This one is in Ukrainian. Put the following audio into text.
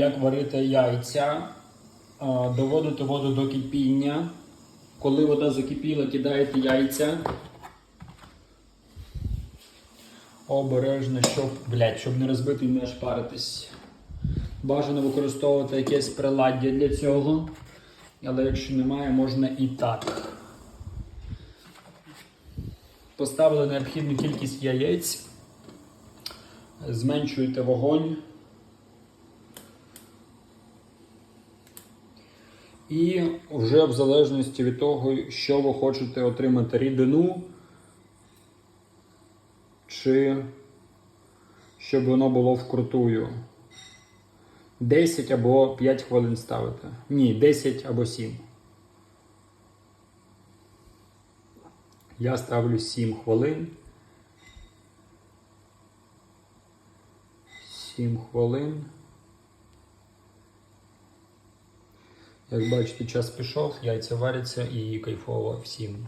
Як варити яйця, А, доводите воду до кипіння. Коли вода закипіла, кидаєте яйця. Обережно, щоб, блядь, щоб не розбити і не шпаритись. Бажано використовувати якесь приладдя для цього. Але якщо немає, можна і так. Поставили необхідну кількість яєць. Зменшуєте вогонь. І вже в залежності від того, що ви хочете отримати рідину, чи щоб воно було вкрутую. 10 або 5 хвилин ставите. Ні, 10 або 7. Я ставлю 7 хвилин. 7 хвилин. Як бачите, час пішов, яйця варяться і кайфово всім.